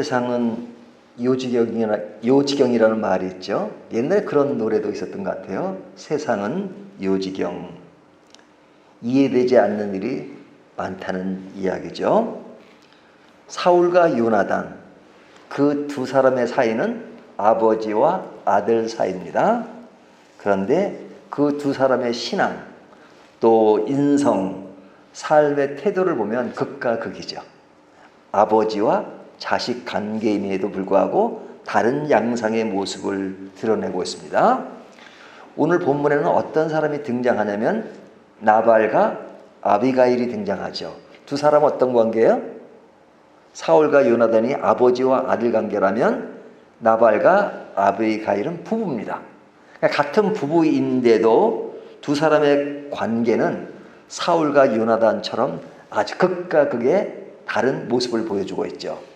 세상은 요지경이라, 요지경이라는 말이 있죠. 옛날에 그런 노래도 있었던 것 같아요. 세상은 요지경. 이해되지 않는 일이 많다는 이야기죠. 사울과 요나단 그 두 사람의 사이는 아버지와 아들 사이입니다. 그런데 그 두 사람의 신앙 또 인성 삶의 태도를 보면 극과 극이죠. 아버지와 자식 관계임에도 불구하고 다른 양상의 모습을 드러내고 있습니다. 오늘 본문에는 어떤 사람이 등장하냐면 나발과 아비가일이 등장하죠. 두 사람 어떤 관계예요? 사울과 요나단이 아버지와 아들 관계라면 나발과 아비가일은 부부입니다. 그러니까 같은 부부인데도 두 사람의 관계는 사울과 요나단처럼 아주 극과 극의 다른 모습을 보여주고 있죠.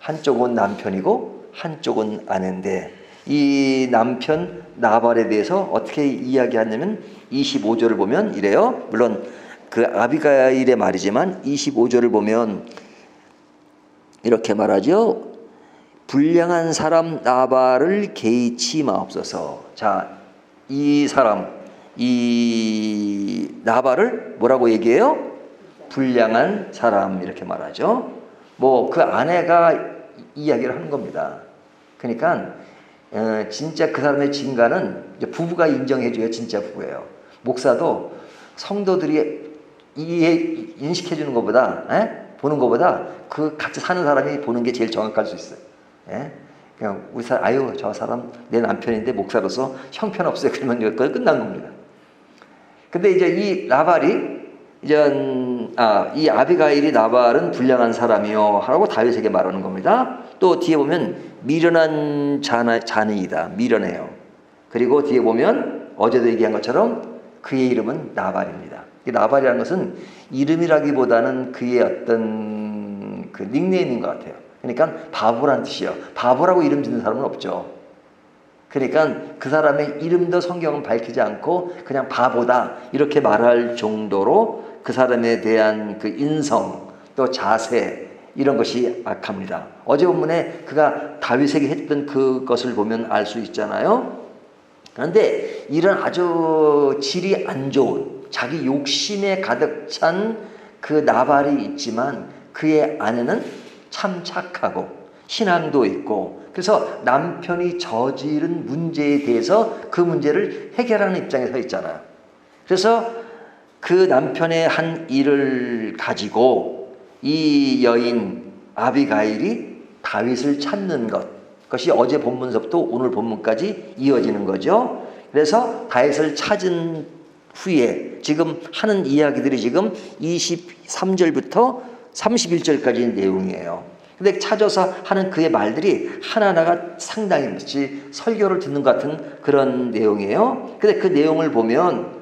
한쪽은 남편이고 한쪽은 아내인데 이 남편 나발에 대해서 어떻게 이야기하냐면 25절을 보면 이래요. 물론 그 아비가일의 말이지만 25절을 보면 이렇게 말하죠. 불량한 사람 나발을 개의치 마옵소서. 자, 이 사람 이 나발을 뭐라고 얘기해요? 불량한 사람 이렇게 말하죠. 뭐 그 아내가 이야기를 하는 겁니다. 그러니까 어, 진짜 그 사람의 진가는 부부가 인정해줘야 진짜 부부예요. 목사도 성도들이 이해 인식해 주는 것보다 에? 보는 것보다 그 같이 사는 사람이 보는 게 제일 정확할 수 있어요. 에? 그냥 우리 사람 아유 저 사람 내 남편인데 목사로서 형편없어요. 그러면 여기까지 끝난 겁니다. 근데 이제 이 나발이 이제 아, 이 아비가일이 나발은 불량한 사람이요 하라고 다윗에게 말하는 겁니다. 또 뒤에 보면 미련한 자나, 자이다 미련해요. 그리고 뒤에 보면 어제도 얘기한 것처럼 그의 이름은 나발입니다. 이 나발이라는 것은 이름이라기보다는 그의 어떤 그 닉네임인 것 같아요. 그러니까 바보란 뜻이에요. 바보라고 이름 짓는 사람은 없죠. 그러니까 그 사람의 이름도 성경은 밝히지 않고 그냥 바보다 이렇게 말할 정도로 그 사람에 대한 그 인성 또 자세 이런 것이 악합니다. 어제 본문에 그가 다윗에게 했던 그것을 보면 알 수 있잖아요. 그런데 이런 아주 질이 안 좋은 자기 욕심에 가득 찬 그 나발이 있지만 그의 아내는 참 착하고 신앙도 있고 그래서 남편이 저지른 문제에 대해서 그 문제를 해결하는 입장에 서 있잖아요. 그래서 그 남편의 한 일을 가지고 이 여인 아비가일이 다윗을 찾는 것 그것이 어제 본문서부터 오늘 본문까지 이어지는 거죠. 그래서 다윗을 찾은 후에 지금 하는 이야기들이 지금 23절부터 31절까지 내용이에요. 근데 찾아서 하는 그의 말들이 하나하나가 상당히 설교를 듣는 것 같은 그런 내용이에요. 근데 그 내용을 보면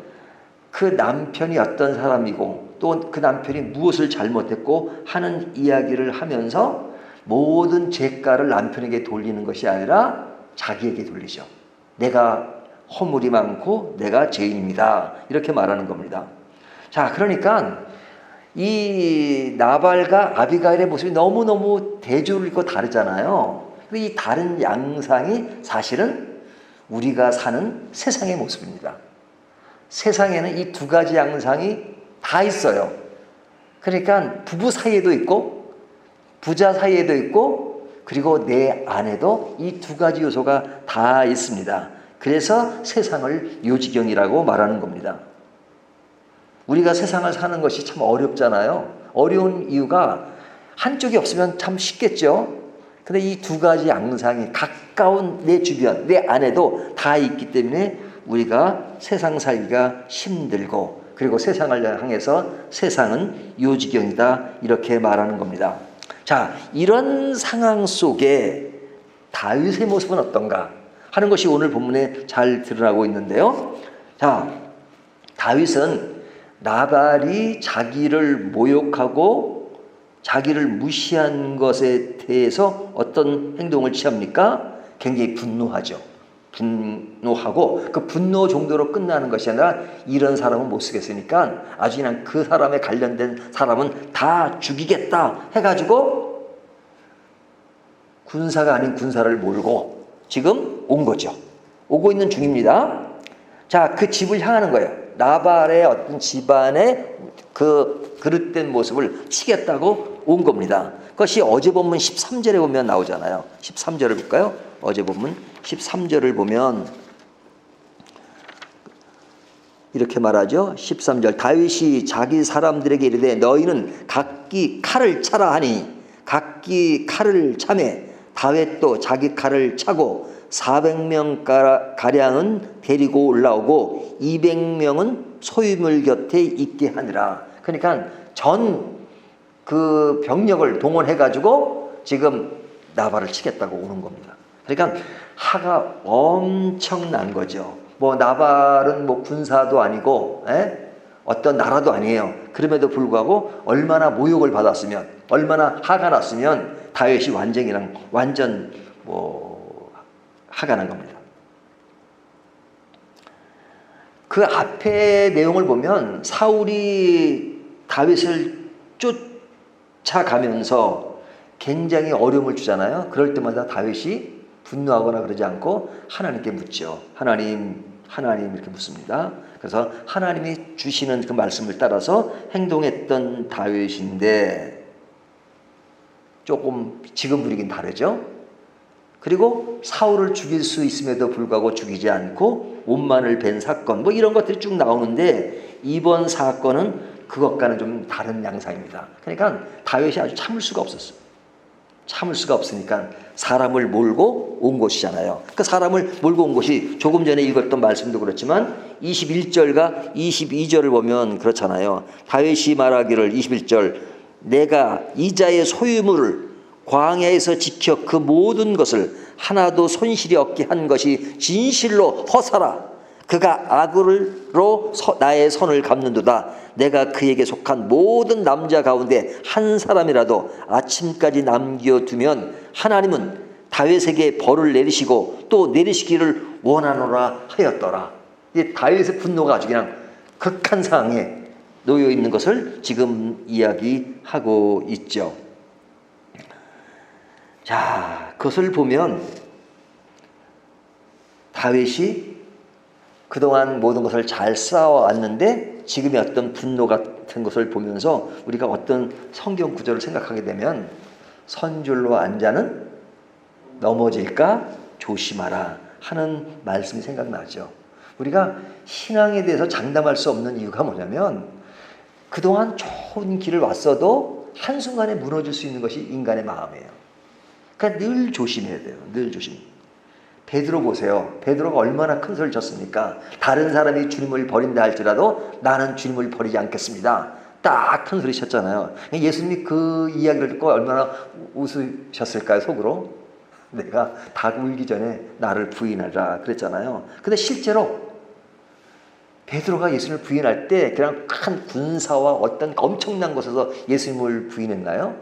그 남편이 어떤 사람이고 또 그 남편이 무엇을 잘못했고 하는 이야기를 하면서 모든 죄가를 남편에게 돌리는 것이 아니라 자기에게 돌리죠. 내가 허물이 많고 내가 죄인입니다. 이렇게 말하는 겁니다. 자, 그러니까 이 나발과 아비가일의 모습이 너무너무 대조를 있고 다르잖아요. 이 다른 양상이 사실은 우리가 사는 세상의 모습입니다. 세상에는 이 두 가지 양상이 다 있어요. 그러니까 부부 사이에도 있고 부자 사이에도 있고 그리고 내 안에도 이 두 가지 요소가 다 있습니다. 그래서 세상을 요지경이라고 말하는 겁니다. 우리가 세상을 사는 것이 참 어렵잖아요. 어려운 이유가 한쪽이 없으면 참 쉽겠죠. 근데 이 두 가지 양상이 가까운 내 주변, 내 안에도 다 있기 때문에 우리가 세상 살기가 힘들고 그리고 세상을 향해서 세상은 요지경이다 이렇게 말하는 겁니다. 자, 이런 상황 속에 다윗의 모습은 어떤가 하는 것이 오늘 본문에 잘 드러나고 있는데요. 자, 다윗은 나발이 자기를 모욕하고 자기를 무시한 것에 대해서 어떤 행동을 취합니까? 굉장히 분노하죠. 분노하고 그 분노 정도로 끝나는 것이 아니라 이런 사람은 못 쓰겠으니까 아주 그냥 그 사람에 관련된 사람은 다 죽이겠다 해가지고 군사가 아닌 군사를 몰고 지금 온 거죠. 오고 있는 중입니다. 자, 그 집을 향하는 거예요. 나발의 어떤 집안의 그 그릇된 모습을 치겠다고 온 겁니다. 그것이 어제 본문 13절에 보면 나오잖아요. 13절을 볼까요? 어제 본문 13절을 보면 이렇게 말하죠. 13절 다윗이 자기 사람들에게 이르되 너희는 각기 칼을 차라 하니 각기 칼을 차매 다윗도 자기 칼을 차고 400명 가량은 데리고 올라오고 200명은 소유물 곁에 있게 하니라. 그러니까 전 그 병력을 동원해 가지고 지금 나발을 치겠다고 오는 겁니다. 그러니까 하가 엄청난 거죠. 뭐 나발은 뭐 군사도 아니고 에? 어떤 나라도 아니에요. 그럼에도 불구하고 얼마나 모욕을 받았으면 얼마나 화가 났으면 다윗이 완전이랑 완전 뭐 화가 난 겁니다. 그 앞에 내용을 보면 사울이 다윗을 쫓아가면서 굉장히 어려움을 주잖아요. 그럴 때마다 다윗이 분노하거나 그러지 않고 하나님께 묻죠. 하나님, 하나님 이렇게 묻습니다. 그래서 하나님이 주시는 그 말씀을 따라서 행동했던 다윗인데 조금 지금 분위기는 다르죠. 그리고 사울을 죽일 수 있음에도 불구하고 죽이지 않고 옷만을 벤 사건 뭐 이런 것들이 쭉 나오는데 이번 사건은 그것과는 좀 다른 양상입니다. 그러니까 다윗이 아주 참을 수가 없었어. 참을 수가 없으니까 사람을 몰고 온 곳이잖아요. 그 사람을 몰고 온 곳이 조금 전에 읽었던 말씀도 그렇지만 21절과 22절을 보면 그렇잖아요. 다윗이 말하기를 21절 내가 이자의 소유물을 광야에서 지켜 그 모든 것을 하나도 손실이 없게 한 것이 진실로 허사라. 그가 악으로 나의 손을 갚는도다. 내가 그에게 속한 모든 남자 가운데 한 사람이라도 아침까지 남겨두면 하나님은 다윗에게 벌을 내리시고 또 내리시기를 원하노라 하였더라. 이 다윗의 분노가 아주 그냥 극한 상황에 놓여 있는 것을 지금 이야기하고 있죠. 자, 그것을 보면 다윗이 그동안 모든 것을 잘 쌓아왔는데 지금의 어떤 분노 같은 것을 보면서 우리가 어떤 성경 구절을 생각하게 되면 선줄로 앉아는 넘어질까 조심하라 하는 말씀이 생각나죠. 우리가 신앙에 대해서 장담할 수 없는 이유가 뭐냐면 그동안 좋은 길을 왔어도 한순간에 무너질 수 있는 것이 인간의 마음이에요. 그러니까 늘 조심해야 돼요. 늘 조심. 베드로 보세요. 베드로가 얼마나 큰 소리를 쳤습니까? 다른 사람이 주님을 버린다 할지라도 나는 주님을 버리지 않겠습니다. 딱 큰 소리 쳤잖아요. 예수님이 그 이야기를 듣고 얼마나 웃으셨을까요, 속으로? 내가 닭 울기 전에 나를 부인하라 그랬잖아요. 근데 실제로 베드로가 예수님을 부인할 때 그냥 큰 군사와 어떤 엄청난 곳에서 예수님을 부인했나요?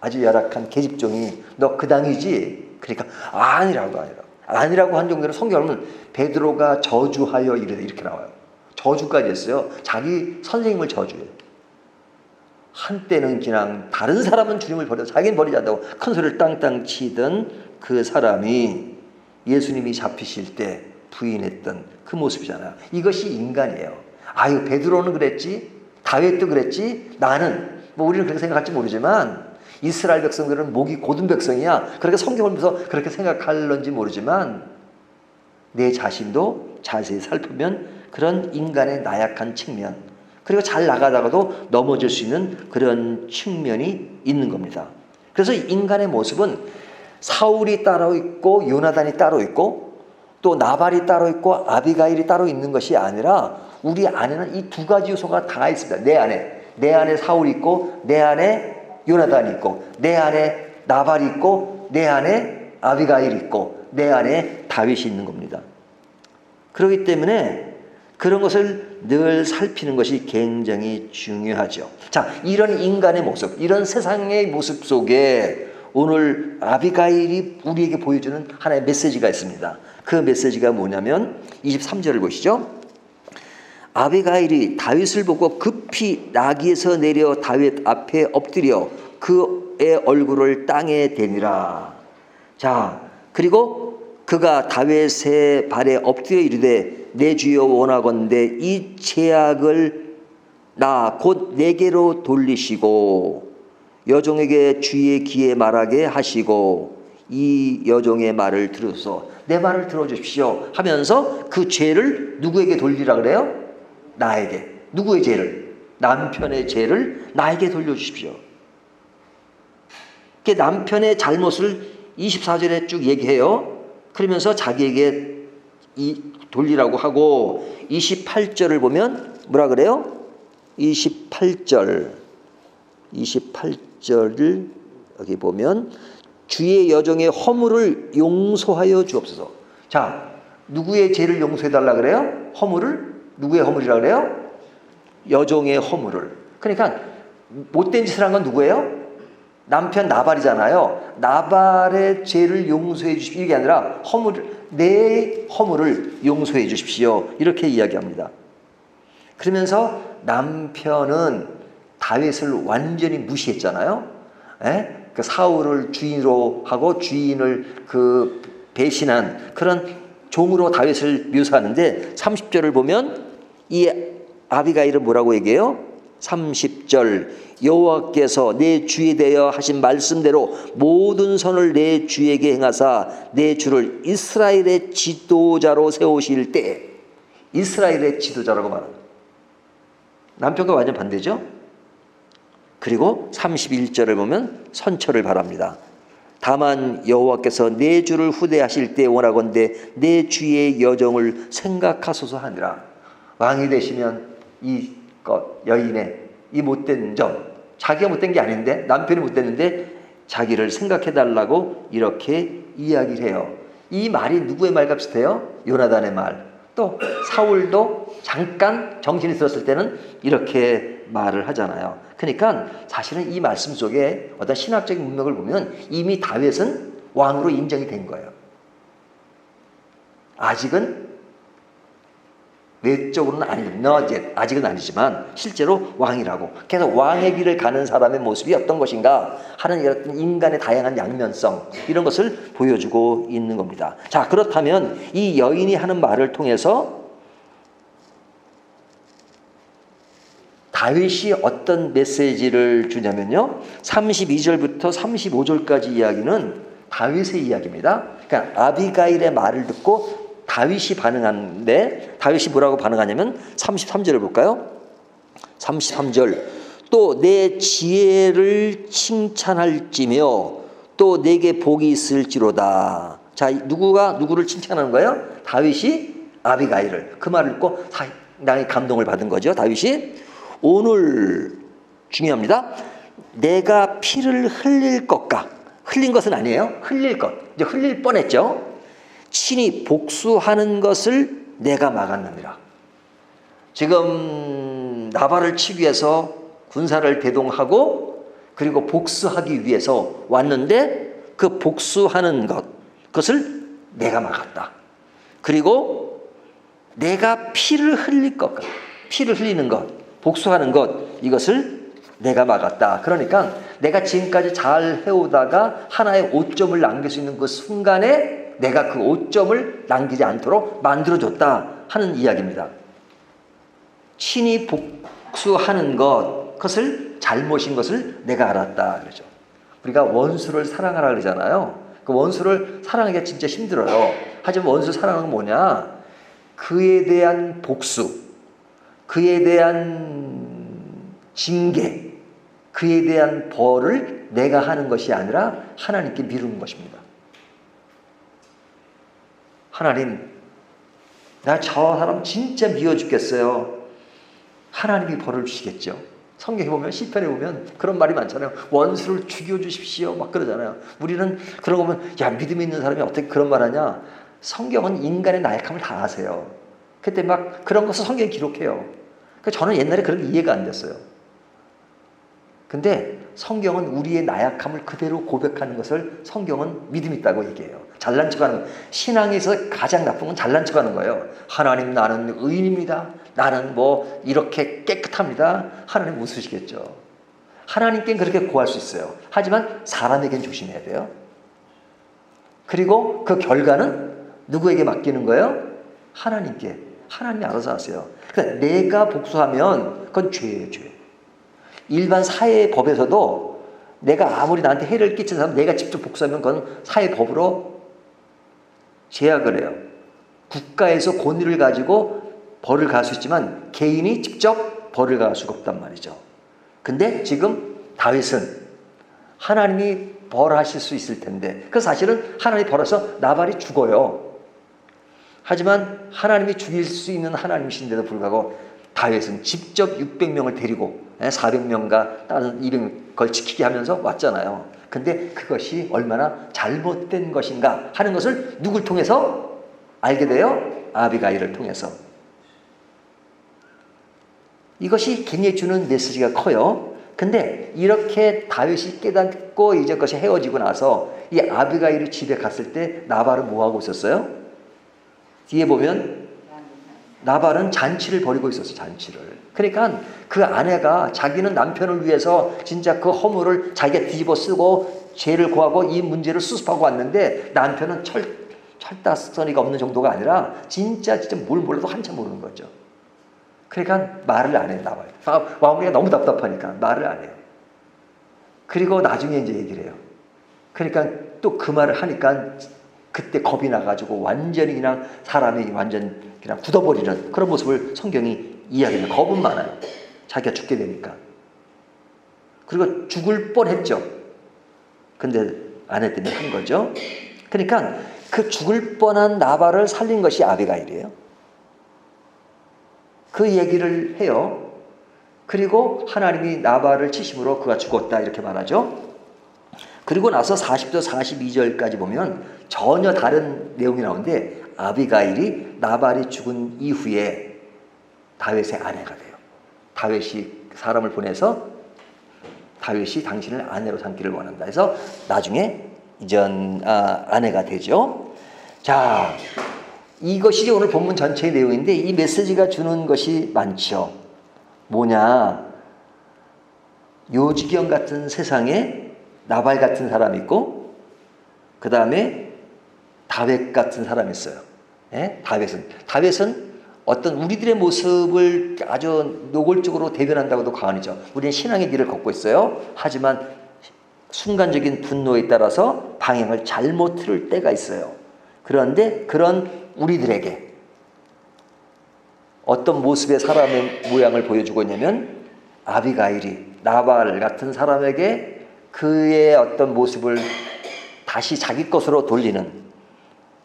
아주 열악한 계집종이 너 그 당이지? 그러니까 아니라고 아니라 아니라고 한 정도로 성경은 베드로가 저주하여 이래 이렇게 나와요. 저주까지 했어요. 자기 선생님을 저주해요. 한때는 그냥 다른 사람은 주님을 버려 자기는 버리지 않다고 큰 소리를 땅땅 치던 그 사람이 예수님이 잡히실 때 부인했던 그 모습이잖아요. 이것이 인간이에요. 아유 베드로는 그랬지, 다윗도 그랬지, 나는 뭐 우리는 그렇게 생각할지 모르지만 이스라엘 백성들은 목이 고든 백성이야. 그렇게 성경을 보면서 그렇게 생각할런지 모르지만 내 자신도 자세히 살피면 그런 인간의 나약한 측면 그리고 잘 나가다가도 넘어질 수 있는 그런 측면이 있는 겁니다. 그래서 인간의 모습은 사울이 따로 있고 요나단이 따로 있고 또 나발이 따로 있고 아비가일이 따로 있는 것이 아니라 우리 안에는 이 두 가지 요소가 다 있습니다. 내 안에 내 안에 사울이 있고 내 안에 요나단이 있고 내 안에 나발이 있고 내 안에 아비가일이 있고 내 안에 다윗이 있는 겁니다. 그렇기 때문에 그런 것을 늘 살피는 것이 굉장히 중요하죠. 자, 이런 인간의 모습, 이런 세상의 모습 속에 오늘 아비가일이 우리에게 보여주는 하나의 메시지가 있습니다. 그 메시지가 뭐냐면 23절을 보시죠. 아비가일이 다윗을 보고 급히 나귀에서 내려 다윗 앞에 엎드려 그의 얼굴을 땅에 대니라. 자, 그리고 그가 다윗의 발에 엎드려 이르되 내 주여 원하건대 이 제약을 나 곧 내게로 돌리시고 여종에게 주의 귀에 말하게 하시고 이 여종의 말을 들으소 내 말을 들어주십시오 하면서 그 죄를 누구에게 돌리라 그래요? 나에게 누구의 죄를? 남편의 죄를 나에게 돌려주십시오. 그 남편의 잘못을 24절에 쭉 얘기해요. 그러면서 자기에게 이 돌리라고 하고 28절을 보면 뭐라 그래요? 28절 28절을 여기 보면 주의 여정의 허물을 용서하여 주옵소서. 자, 누구의 죄를 용서해 달라 그래요? 허물을 누구의 허물이라 그래요? 여종의 허물을. 그러니까 못된 짓을 한 건 누구예요? 남편 나발이잖아요. 나발의 죄를 용서해 주십시오. 이게 아니라 허물 내 허물을 용서해 주십시오. 이렇게 이야기합니다. 그러면서 남편은 다윗을 완전히 무시했잖아요. 에? 그 사울을 주인으로 하고 주인을 그 배신한 그런 종으로 다윗을 묘사하는데 30절을 보면 이 아비가일은 뭐라고 얘기해요? 30절 여호와께서 내 주에 대하여 하신 말씀대로 모든 선을 내 주에게 행하사 내 주를 이스라엘의 지도자로 세우실 때 이스라엘의 지도자라고 말합니다. 남편과 완전 반대죠? 그리고 31절을 보면 선처를 바랍니다. 다만 여호와께서 내 주를 후대하실 때 원하건대 내 주의 여정을 생각하소서 하니라. 왕이 되시면 이 것 여인의 이 못된 점 자기가 못된 게 아닌데 남편이 못됐는데 자기를 생각해 달라고 이렇게 이야기를 해요. 이 말이 누구의 말과 비슷해요? 요나단의 말. 또 사울도 잠깐 정신이 들었을 때는 이렇게 말을 하잖아요. 그러니까 사실은 이 말씀 속에 어떤 신학적인 문맥을 보면 이미 다윗은 왕으로 인정이 된 거예요. 아직은 외적으로는 아니죠. not. 아직은 아니지만 실제로 왕이라고. 그래서 왕의 길을 가는 사람의 모습이 어떤 것인가 하는 이런 인간의 다양한 양면성 이런 것을 보여주고 있는 겁니다. 자 그렇다면 이 여인이 하는 말을 통해서 다윗이 어떤 메시지를 주냐면요. 32절부터 35절까지 이야기는 다윗의 이야기입니다. 그러니까 아비가일의 말을 듣고 다윗이 반응하는데 다윗이 뭐라고 반응하냐면 33절을 볼까요? 33절 또 내 지혜를 칭찬할지며 또 내게 복이 있을지로다. 자 누구가 누구를 칭찬하는 거예요? 다윗이 아비가일을 그 말을 듣고 상당히 감동을 받은 거죠. 다윗이 오늘 중요합니다. 내가 피를 흘릴 것과 흘린 것은 아니에요. 흘릴 것 이제 흘릴 뻔했죠. 친히 복수하는 것을 내가 막았느니라. 지금 나발을 치기 위해서 군사를 대동하고 그리고 복수하기 위해서 왔는데 그 복수하는 것 그것을 내가 막았다. 그리고 내가 피를 흘릴 것, 피를 흘리는 것, 복수하는 것 이것을 내가 막았다. 그러니까 내가 지금까지 잘 해오다가 하나의 오점을 남길 수 있는 그 순간에 내가 그 오점을 남기지 않도록 만들어줬다 하는 이야기입니다. 친히 복수하는 것, 그것을 잘못인 것을 내가 알았다. 그러죠. 우리가 원수를 사랑하라 그러잖아요. 그 원수를 사랑하기가 진짜 힘들어요. 하지만 원수 사랑하는 건 뭐냐? 그에 대한 복수, 그에 대한 징계, 그에 대한 벌을 내가 하는 것이 아니라 하나님께 미루는 것입니다. 하나님, 나 저 사람 진짜 미워 죽겠어요. 하나님이 벌을 주시겠죠. 성경에 보면 시편에 보면 그런 말이 많잖아요. 원수를 죽여 주십시오. 막 그러잖아요. 우리는 거 보면 야 믿음 있는 사람이 어떻게 그런 말하냐? 성경은 인간의 나약함을 다 아세요. 그때 막 그런 것을 성경에 기록해요. 그 저는 옛날에 그런 게 이해가 안 됐어요. 근데 성경은 우리의 나약함을 그대로 고백하는 것을 성경은 믿음 있다고 얘기해요. 잘난 척하는 신앙에서 가장 나쁜 건 잘난 척하는 거예요. 하나님 나는 의인입니다. 나는 뭐 이렇게 깨끗합니다. 하나님 웃으시겠죠. 하나님께 그렇게 고할 수 있어요. 하지만 사람에겐 조심해야 돼요. 그리고 그 결과는 누구에게 맡기는 거예요? 하나님께. 하나님이 알아서 하세요. 그러니까 내가 복수하면 그건 죄예요, 죄. 일반 사회 법에서도 내가 아무리 나한테 해를 끼친 사람 내가 직접 복수하면 그건 사회 법으로 제약을 해요. 국가에서 권위를 가지고 벌을 가할 수 있지만 개인이 직접 벌을 가할 수가 없단 말이죠. 근데 지금 다윗은 하나님이 벌하실 수 있을 텐데 그 사실은 하나님이 벌어서 나발이 죽어요. 하지만 하나님이 죽일 수 있는 하나님이신데도 불구하고 다윗은 직접 600명을 데리고 400명과 다른 200명 걸 지키게 하면서 왔잖아요. 근데 그것이 얼마나 잘못된 것인가 하는 것을 누굴 통해서 알게 돼요? 아비가일을 통해서. 이것이 굉장히 주는 메시지가 커요. 근데 이렇게 다윗이 깨닫고 이제 것이 헤어지고 나서 이 아비가일이 집에 갔을 때 나발은 뭐 하고 있었어요? 뒤에 보면 나발은 잔치를 벌이고 있었어 잔치를. 그러니까 그 아내가 자기는 남편을 위해서 진짜 그 허물을 자기가 뒤집어 쓰고 죄를 고하고 이 문제를 수습하고 왔는데 남편은 철 철다서니가 없는 정도가 아니라 진짜 진짜 뭘 몰라도 한참 모르는 거죠. 그러니까 말을 안 해요 나발. 왕후가 너무 답답하니까 말을 안 해요. 그리고 나중에 이제 얘기를 해요. 그러니까 또 그 말을 하니까 그때 겁이 나가지고 완전히 그냥 사람이 완전 그냥 굳어버리는 그런 모습을 성경이 이야기해요. 겁은 많아요. 자기가 죽게 되니까. 그리고 죽을 뻔했죠. 근데 아내 때문에 한 거죠. 그러니까 그 죽을 뻔한 나발을 살린 것이 아비가일이에요. 그 얘기를 해요. 그리고 하나님이 나발을 치심으로 그가 죽었다 이렇게 말하죠. 그리고 나서 40절 42절까지 보면 전혀 다른 내용이 나오는데 아비가일이 나발이 죽은 이후에 다윗의 아내가 돼요. 다윗이 사람을 보내서 다윗이 당신을 아내로 삼기를 원한다. 해서 나중에 이전 아, 아내가 되죠. 자, 이것이 오늘 본문 전체의 내용인데 이 메시지가 주는 것이 많죠. 뭐냐? 요지경 같은 세상에 나발 같은 사람이 있고 그 다음에 다윗 같은 사람이 있어요. 예? 다윗은 다윗은 어떤 우리들의 모습을 아주 노골적으로 대변한다고도 과언이죠. 우리는 신앙의 길을 걷고 있어요. 하지만 순간적인 분노에 따라서 방향을 잘못 틀을 때가 있어요. 그런데 그런 우리들에게 어떤 모습의 사람의 모양을 보여주고 있냐면 아비가일이 나발 같은 사람에게 그의 어떤 모습을 다시 자기 것으로 돌리는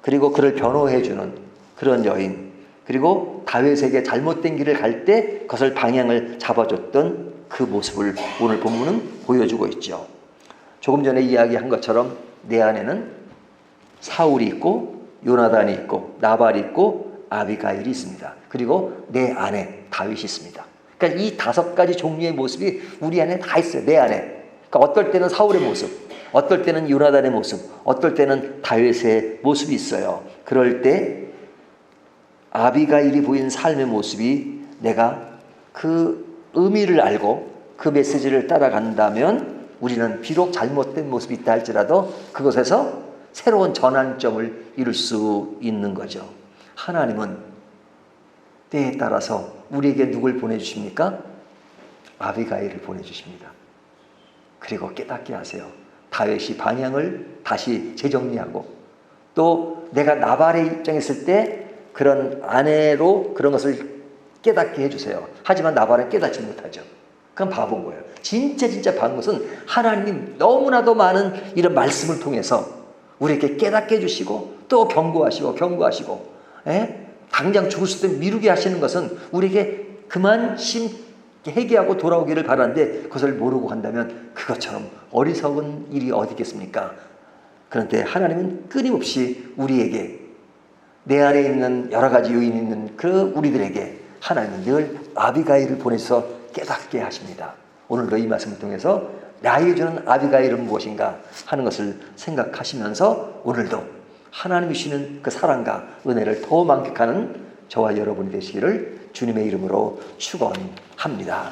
그리고 그를 변호해주는 그런 여인 그리고 다윗에게 잘못된 길을 갈 때 그것을 방향을 잡아줬던 그 모습을 오늘 본문은 보여주고 있죠. 조금 전에 이야기한 것처럼 내 안에는 사울이 있고 요나단이 있고 나발이 있고 아비가일이 있습니다. 그리고 내 안에 다윗이 있습니다. 그러니까 이 다섯 가지 종류의 모습이 우리 안에 다 있어요. 내 안에. 그러니까 어떨 때는 사울의 모습, 어떨 때는 요나단의 모습, 어떨 때는 다윗의 모습이 있어요. 그럴 때 아비가일이 보인 삶의 모습이 내가 그 의미를 알고 그 메시지를 따라간다면 우리는 비록 잘못된 모습이 있다 할지라도 그것에서 새로운 전환점을 이룰 수 있는 거죠. 하나님은 때에 따라서 우리에게 누굴 보내주십니까? 아비가일을 보내주십니다. 그리고 깨닫게 하세요. 다윗이 방향을 다시 재정리하고 또 내가 나발의 입장에 있을 때 그런 아내로 그런 것을 깨닫게 해주세요. 하지만 나발은 깨닫지 못하죠. 그건 바본 거예요. 진짜 진짜 바본 것은 하나님 너무나도 많은 이런 말씀을 통해서 우리에게 깨닫게 해주시고 또 경고하시고 경고하시고 에? 당장 죽을 수도 미루게 하시는 것은 우리에게 그만 심 회개하고 돌아오기를 바라는데 그것을 모르고 한다면 그것처럼 어리석은 일이 어디 있겠습니까? 그런데 하나님은 끊임없이 우리에게 내 안에 있는 여러 가지 요인이 있는 그 우리들에게 하나님은 늘 아비가일을 보내서 깨닫게 하십니다. 오늘도 이 말씀을 통해서 나에게 주는 아비가일은 무엇인가 하는 것을 생각하시면서 오늘도 하나님이 주시는 그 사랑과 은혜를 더 만끽하는 저와 여러분이 되시기를 주님의 이름으로 축원합니다.